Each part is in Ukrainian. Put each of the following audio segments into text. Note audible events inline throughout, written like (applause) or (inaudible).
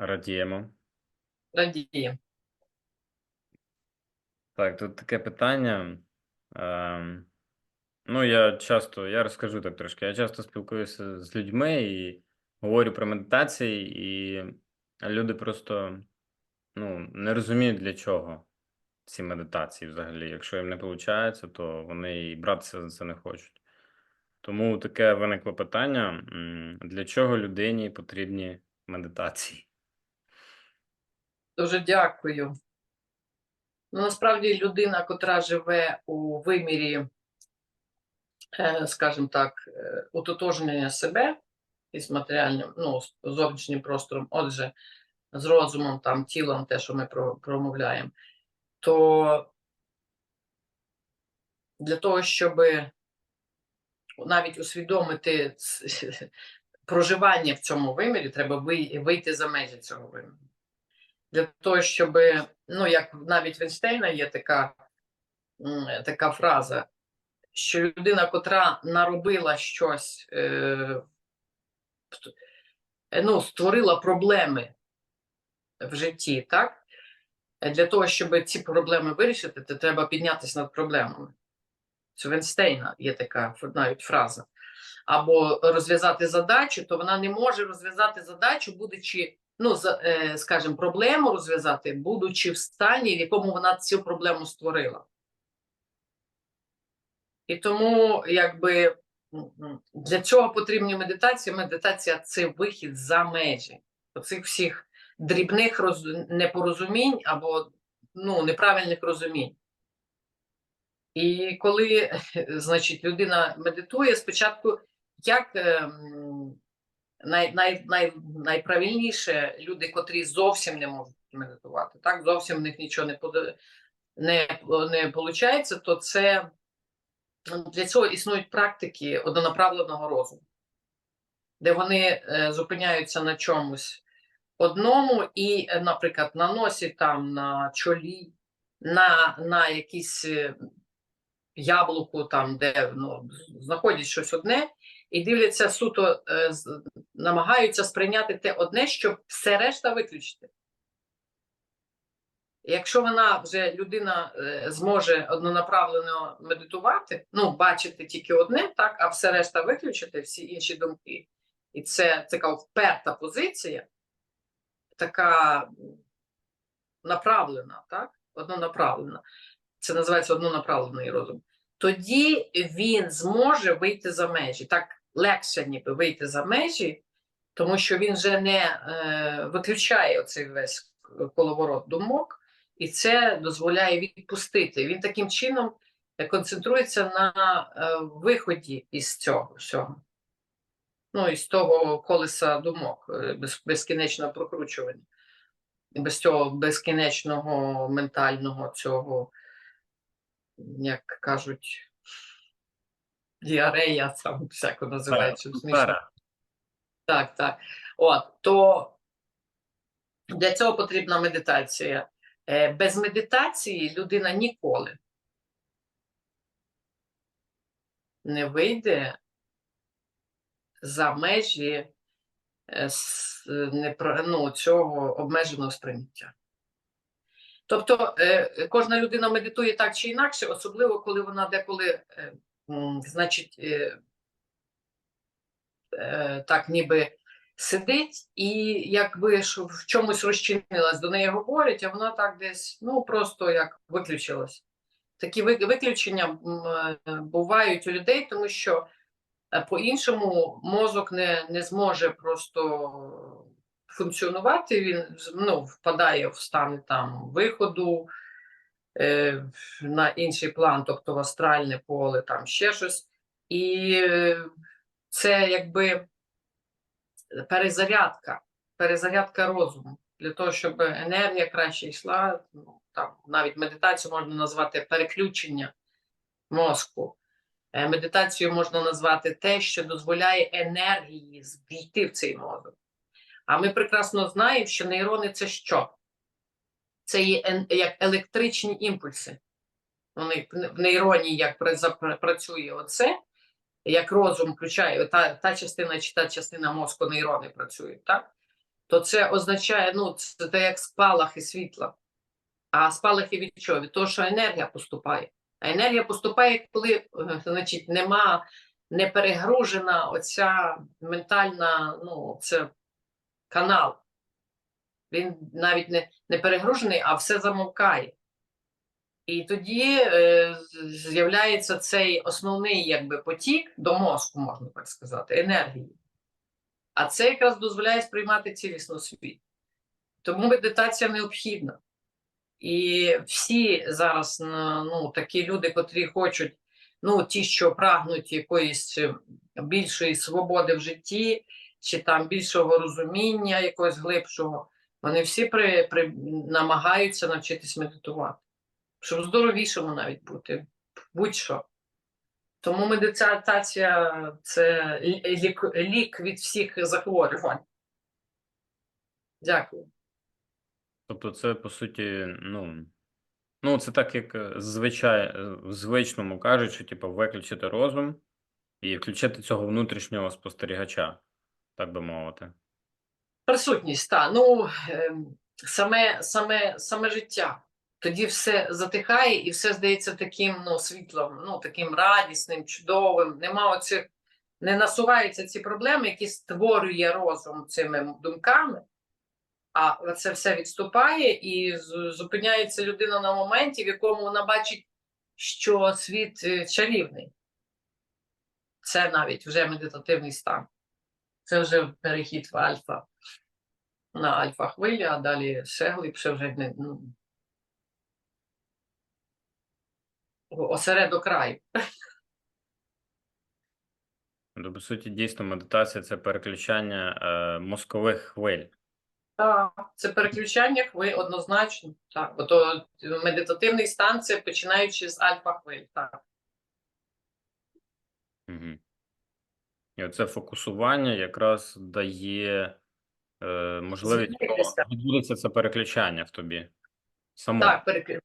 Радіємо. Радіємо. Так, тут таке питання. Ем, ну, я часто, я розкажу так трошки. Я часто спілкуюся з людьми і говорю про медитації, і люди просто ну, не розуміють для чого ці медитації взагалі. Якщо їм не виходить, то вони і братися за це не хочуть. Тому таке виникло питання: для чого людині потрібні медитації? Дуже дякую. Ну, насправді людина, котра живе у вимірі, е, скажімо так, е, утотожнення себе із матеріальним, ну, з зовнішнім простором, отже, з розумом, там, тілом, те, що ми промовляємо, то для того, щоб навіть усвідомити (laughs) проживання в цьому вимірі, треба вийти за межі цього виміру. Для того, щоб, ну, як навіть в Ейнштейна є така, така фраза, що людина, котра наробила щось, е, е, ну, створила проблеми в житті, так? Е, Для того, щоб ці проблеми вирішити, то треба піднятися над проблемами. Це в Ейнштейна є така навіть фраза. Або розв'язати задачу, то вона не може розв'язати задачу, будучи, ну, е, скажімо, проблему розв'язати, будучи в стані, в якому вона цю проблему створила. І тому, якби для цього потрібні медитації. Медитація це вихід за межі оцих всіх дрібних роз... непорозумінь або ну, неправильних розумінь. І коли, (laughs) значить, людина медитує, спочатку як ем, най, най, най, найправильніше люди, котрі зовсім не можуть медитувати, так, зовсім в них нічого не пода- не, не виходить, то це для цього існують практики однонаправленого розуму, де вони е, зупиняються на чомусь одному і, е, наприклад, на носі, там, на чолі, на, на якісь е, яблуку, там, де ну, знаходять щось одне, і дивляться суто, е, намагаються сприйняти те одне, щоб все решта виключити. Якщо вона вже людина е, зможе однонаправлено медитувати, ну, бачити тільки одне, так, а все решта виключити, всі інші думки. І це така вперта позиція, така направлена, так? Однонаправлена. Це називається однонаправлений розум. Тоді він зможе вийти за межі. Так легше ніби вийти за межі, тому що він вже не е, виключає оцей весь коловорот думок, і це дозволяє відпустити. Він таким чином е, концентрується на е, виході із цього всього. Ну, із того колеса думок, е, без, безкінечного прокручування, без цього безкінечного ментального цього, як кажуть, діарея, там всяко називається. смішно. Так, так. От, то для цього потрібна медитація. Е, Без медитації людина ніколи не вийде за межі е, ну, цього обмеженого сприйняття. Тобто е, кожна людина медитує так чи інакше, особливо коли вона деколи, значить, е, е, так ніби сидить і якби в чомусь розчинилась, до неї говорять, а вона так десь ну просто як виключилась. Такі виключення е, бувають у людей, тому що по-іншому мозок не, не зможе просто функціонувати, він ну, впадає в стан там виходу на інший план, тобто в астральне поле, там ще щось. І е, це якби перезарядка, перезарядка розуму для того, щоб енергія краще йшла. Ну, там, навіть медитацію можна назвати переключення мозку. Е, Медитацією можна назвати те, що дозволяє енергії війти в цей мозок. А ми прекрасно знаємо, що нейрони це що? Це є як електричні імпульси. Вони в нейроні як працює оце, як розум включає, та, та частина чи та частина мозку нейрони працюють, так? то це означає, ну, це те як спалахи світла. А спалахи від чого? Від того, що енергія поступає. А енергія поступає, коли е, значить, нема не перегружена оця ментальна, ну, це канал. Він навіть не, не перегружений, а все замовкає. І тоді е, з'являється цей основний якби, потік до мозку, можна так сказати, енергії. А це якраз дозволяє сприймати цілісно світ. Тому медитація необхідна. І всі зараз ну, такі люди, котрі хочуть, ну, ті, що прагнуть якоїсь е, більшої свободи в житті, чи там більшого розуміння, якогось глибшого, вони всі при, при, намагаються навчитись медитувати, щоб здоровішому навіть бути, будь-що. Тому медитація це лік, лік від всіх захворювань. Дякую. Тобто, це по суті, ну, ну це так, як е, звичай, е, в звичному кажуть, що типу, виключити розум і включити цього внутрішнього спостерігача, так би мовити. Присутність, та ну ем, саме, саме, саме життя. Тоді все затихає і все здається таким ну, світлом, ну таким радісним, чудовим. Нема оцих, не насуваються ці проблеми, які створює розум цими думками. А це все відступає і зупиняється людина на моменті, в якому вона бачить, що світ е, чарівний. Це навіть вже медитативний стан. Це вже перехід в альфа на альфа хвилі, а далі ще глибше вже не ну, осередок краю. Тобто, по суті, дійсно, медитація це переключання е, мозкових хвиль. Так, це переключання хвиль однозначно. Так, бо то медитативний стан це починаючи з альфа хвиль. Так. Угу. І оце фокусування якраз дає можливість Зупинитися. відбудеться це переключання в тобі. Само. Так, переклю...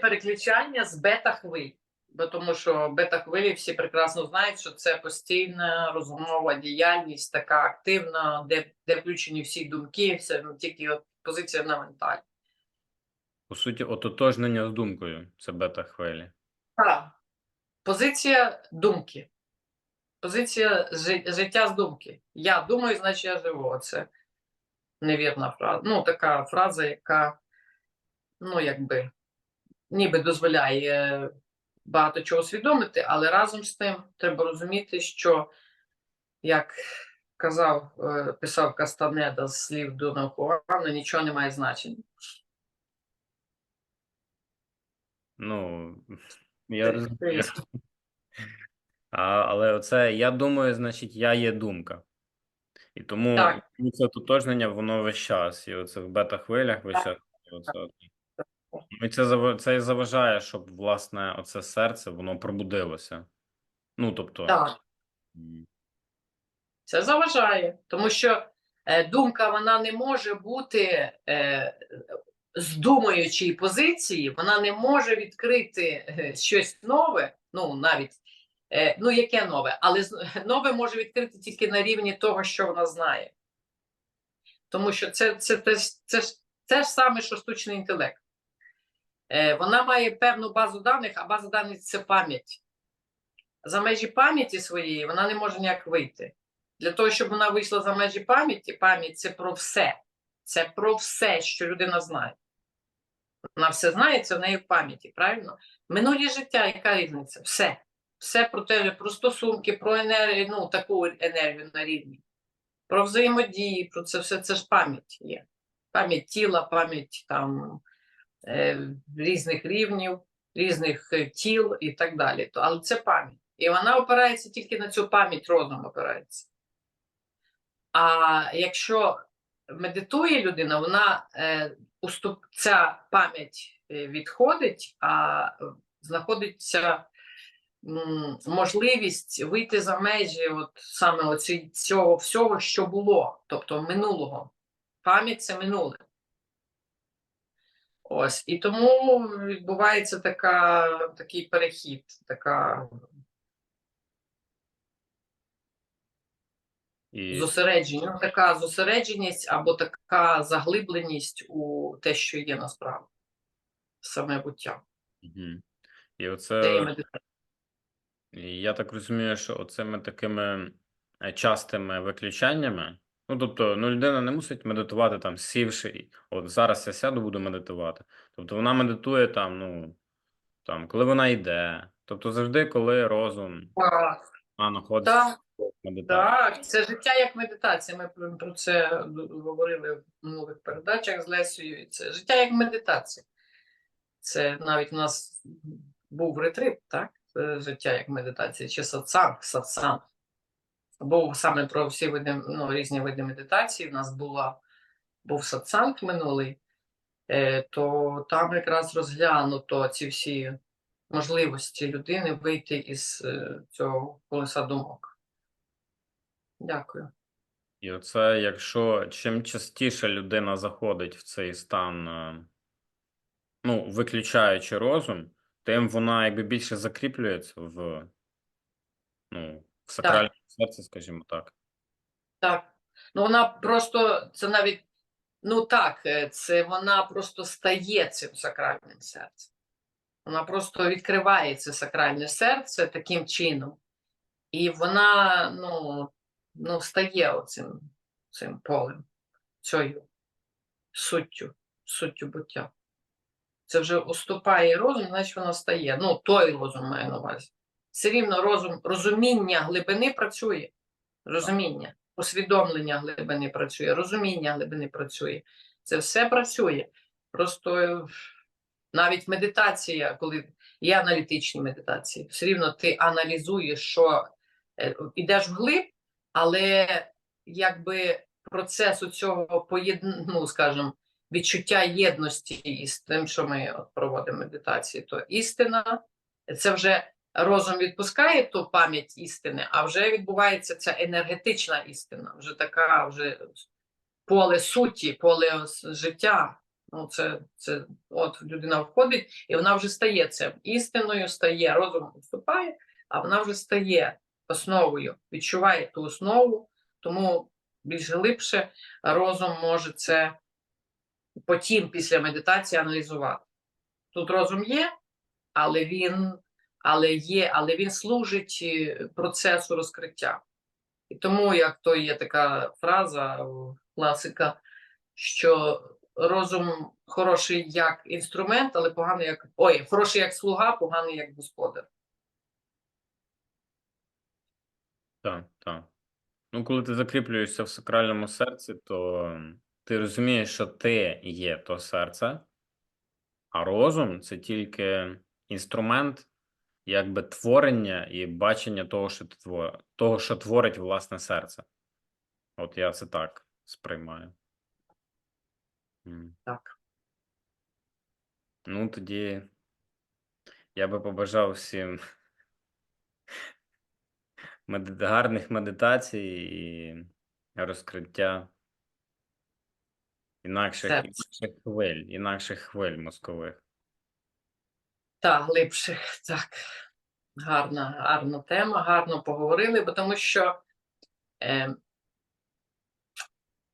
Переключання з бета-хвиль. Бо тому що бета-хвилі всі прекрасно знають, що це постійна розумова діяльність, така активна, де, де включені всі думки, все ну, тільки от позиція на менталі. По суті, ототожнення з думкою це бета-хвилі. Так. Позиція думки. Позиція жи- життя з думки. Я думаю, значить я живу. Це невірна фраза. Ну, така фраза, яка, ну, якби, ніби дозволяє багато чого усвідомити, але разом з тим треба розуміти, що, як казав, е, писав Кастанеда з слів Дона Хуана, нічого не має значення. Ну, (laughs) я розумію. (laughs) А, але оце я думаю, значить, я є думка. І тому Так. це ототожнення, воно весь час. І оце в бета-хвилях весь Так. час. І оце. Ну, і це, це і заважає, щоб, власне, оце серце, воно пробудилося. Ну, тобто, Так. Це заважає, тому що е, думка вона не може бути е, з думаючої позиції, вона не може відкрити е, щось нове, ну навіть ну яке нове, але (laughs) нове може відкрити тільки на рівні того, що вона знає. Тому що це, це, це, це, ж- це ж саме, що штучний інтелект. Е, вона має певну базу даних, а база даних це пам'ять. За межі пам'яті своєї вона не може ніяк вийти. Для того, щоб вона вийшла за межі пам'яті, пам'ять це про все. Це про все, що людина знає. Вона все знає, це в неї в пам'яті, правильно? Минулі життя, яка різниця? Все. Все про те, про стосунки, про енергію, ну, таку енергію на рівні, про взаємодії, про це все, це ж пам'ять є. Пам'ять тіла, пам'ять там е, різних рівнів, різних е, тіл і так далі. Але це пам'ять. І вона опирається тільки на цю пам'ять, розум опирається. А якщо медитує людина, вона е, уступ, ця пам'ять е, відходить, а е, знаходиться можливість вийти за межі от саме оці, цього всього, що було, тобто минулого. Пам'ять це минуле. Ось, і тому відбувається така, такий перехід, така І Зосередження, така зосередженість або така заглибленість у те, що є насправді. Саме буття. Мгм. І оце. І я так розумію, що оцими такими е, частими виключаннями, ну тобто, ну людина не мусить медитувати там, сівши, от зараз я сяду, буду медитувати. Тобто вона медитує там, ну там, коли вона йде. Тобто завжди, коли розум Так, а, знаходиться так, медитації. так, це життя як медитація. Ми про це говорили в минулих передачах з Лесею. і Це життя як медитація. Це навіть у нас був ретрит, так? Це життя як медитація, чи сатсанг, сатсанг. Був саме про всі види, ну, різні види медитації. У нас була, був сатсанг минулий, е, то там якраз розглянуто ці всі можливості людини вийти із е, цього колеса думок. Дякую. І оце, якщо чим частіше людина заходить в цей стан, е, ну, виключаючи розум, тим вона якби більше закріплюється в, ну, в сакральному серці, скажімо так. Так. Ну вона просто це навіть ну так, е, це вона просто стає цим сакральним серцем. Вона просто відкриває це сакральне серце таким чином, і вона ну, ну стає оцим цим полем, цією суттю, суттю буття. Це вже уступає розум, значить воно стає. Ну, той розум має на увазі. Все рівно розум, розуміння глибини працює. Розуміння, усвідомлення глибини працює, розуміння глибини працює. Це все працює. Просто е, навіть медитація, коли є аналітичні медитації, все рівно ти аналізуєш, що е, йдеш вглиб, але якби процес у цього поєдн... ну, скажімо, відчуття єдності із тим, що ми от проводимо медитації, то істина це вже розум відпускає ту пам'ять істини, а вже відбувається ця енергетична істина, вже така, вже поле суті, поле життя. Ну, це, це от людина входить, і вона вже стає цим істиною, стає, розум вступає, а вона вже стає основою, відчуває ту основу, тому більш глибше розум може це потім після медитації аналізувати. Тут розум є, але він, але є, але він служить е, процесу розкриття. І тому, як то є така фраза класика, що розум хороший як інструмент, але поганий як ой, хороший як слуга, поганий як господар. Так, так. Ну, коли ти закріплюєшся в сакральному серці, то ти розумієш, що ти є то серце, а розум це тільки інструмент, якби творення і бачення того, що ти тво- того, що творить власне серце. От я це так сприймаю. Так. Ну, тоді я би побажав всім (laughs) гарних медитацій і розкриття інакших, інакших хвиль, інакших хвиль мозкових. Так, глибших, так. Гарна, гарна тема, гарно поговорили, бо тому що е,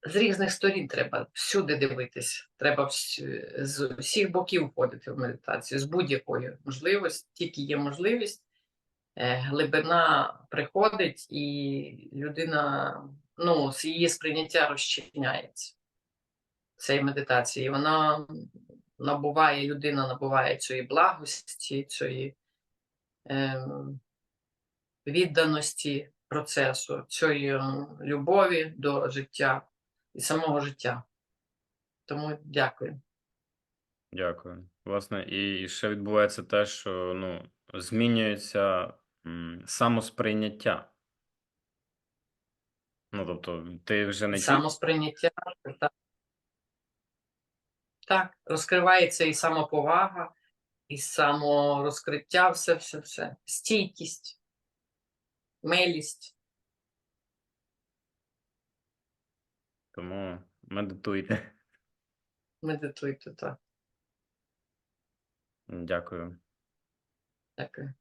з різних сторін треба всюди дивитись. Треба вс- з усіх боків входити в медитацію, з будь-якої можливості, тільки є можливість, е, глибина приходить, і людина, ну, з її сприйняття розчиняється цієї медитації. Вона набуває, людина набуває цієї благості, цієї ем, відданості процесу, цієї ем, любові до життя і самого життя. Тому дякую. Дякую. Власне, і ще відбувається те, що ну, змінюється самосприйняття. Ну, тобто, ти вже не Самосприйняття. Так. Так, розкривається і самоповага, і саморозкриття, все, все, все. Стійкість, милість. тому медитуйте. Медитуйте так. Дякую. Дякую.